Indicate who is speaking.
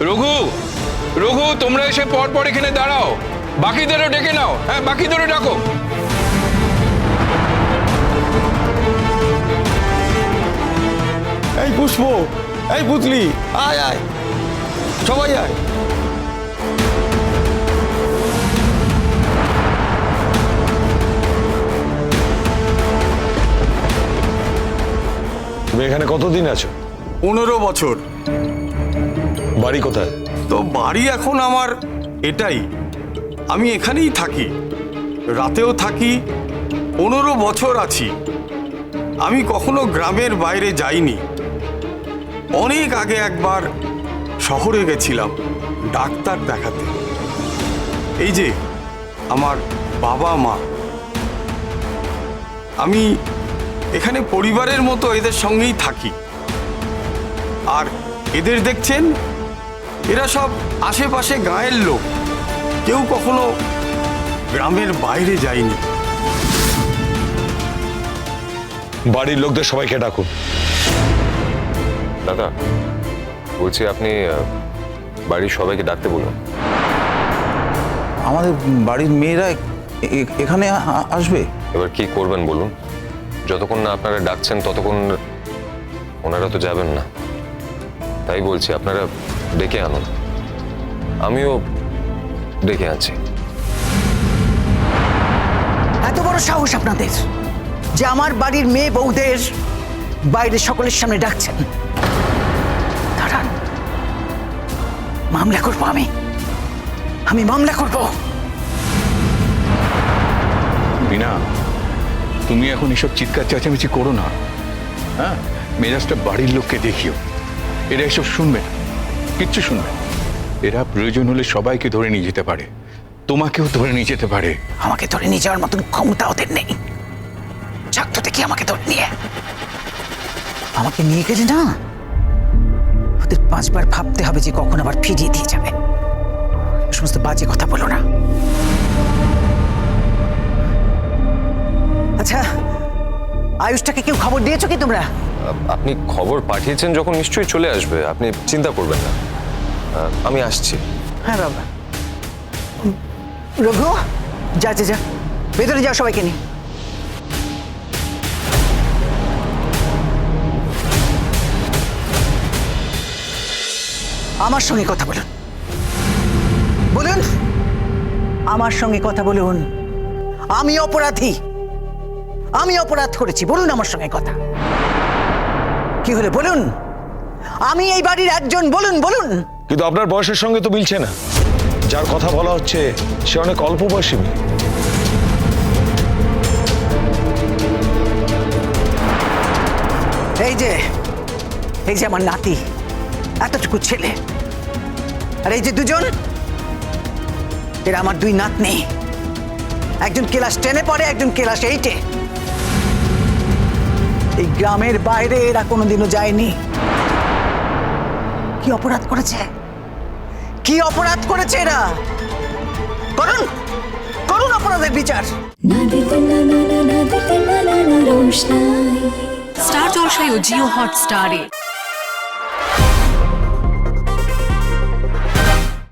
Speaker 1: রঘু রঘু তোমরা এসে পর পর এখানে দাঁড়াও। বাকিদেরও ডেকে নাও। হ্যাঁ বাকিদেরও ডাকো।
Speaker 2: এই পুষ্প এই পুতলি আয় আয়। সবাই আয়।
Speaker 3: তুমি এখানে কতদিন আছো?
Speaker 2: পনেরো বছর।
Speaker 3: বাড়ি কোথায়?
Speaker 2: তো বাড়ি এখন আমার এটাই। আমি এখানেই থাকি। রাতেও থাকি, পনেরো বছর আছি। আমি কখনো গ্রামের বাইরে যাইনি। অনেক আগে একবার শহরে গেছিলাম ডাক্তার দেখাতে। এই যে, আমার বাবা মা। আমি এখানে পরিবারের মতো এদের সঙ্গেই থাকি। আর এদের দেখছেন এরা সব আশেপাশে গাঁয়ের লোক। কেউ কখনো গ্রামের বাইরে যায়নি।
Speaker 3: বাড়ির লোকদের সবাইকে ডাকুন
Speaker 4: দাদা বলছি আপনি বাড়ির সবাইকে ডাকতে বলুন।
Speaker 5: আমাদের বাড়ির মেয়েরা এখানে আসবে?
Speaker 4: এবার কি করবেন বলুন? যতক্ষণ না আপনারা ডাকছেন ততক্ষণ ওনারা তো যাবেন না। তাই বলছি আপনারা ডেকে আনুন আমিও ডেকে আনছি।
Speaker 6: এত বড় সাহস আপনাদের যে আমার বাড়ির মেয়ে বউদের বাইরে সকলের সামনে ডাকছেন। দাঁড়ান। মামলা করব আমি। আমি মামলা করব।
Speaker 1: বিনা তুমি এখন এসব চিৎকার চেঁচামেচি করো না। হ্যাঁ? মেজাজটা বাড়ির লোককে দেখিও। এরা এসব শুনবে না। কিচ্ছু শুনবে। এরা প্রয়োজন হলে সবাইকে ধরে নিয়ে যেতে পারে। তোমাকেও ধরে নিয়ে যেতে পারে।
Speaker 6: আমাকে ধরে নিয়ে যাওয়ার মতন ক্ষমতা ওদের নেই। চাকতো দেখি আমাকে ধরে নিয়ে? আমাকে নিয়ে গেলে না ওদের পাঁচবার ভাবতে হবে যে কখন আবার ফিরিয়ে দিয়ে যাবে। সমস্ত বাজে কথা বলো না। আচ্ছা আয়ুষটাকে কেউ খবর দিয়েছ কি তোমরা?
Speaker 4: আপনি খবর পাঠিয়েছেন যখন নিশ্চয়ই চলে আসবে, আপনি চিন্তা করবেন না। আমি আসছি।
Speaker 6: হ্যাঁ বাবা রঘু, যা যা যা। ভেতরে যাও সবাইকে নিয়ে। আমার সঙ্গে কথা বলুন। বলুন, আমার সঙ্গে কথা বলুন। আমি অপরাধী। আমি অপরাধ করেছি। বলুন আমার সঙ্গে কথা। কি হলো বলুন? আমি এই বাড়ির একজন বলুন বলুন।
Speaker 3: কিন্তু আপনার বয়সের সঙ্গে তো মিলছে না। যার কথা বলা হচ্ছে সে অনেক অল্প বয়সী মেয়ে।
Speaker 6: এই যে এই যে আমার নাতি এতটুকু ছেলে। আর এই যে দুজন এরা আমার দুই নাতনি। একজন ক্লাস টেনে পড়ে একজন ক্লাস এইটে এই গ্রামের বাইরে এরা কোনোদিনও যায়নি। কি অপরাধ করেছে? কি অপরাধ করেছে এরা? করুন! করুন অপরাধের বিচার!
Speaker 7: স্টার জলসায় ও জিও হটস্টারে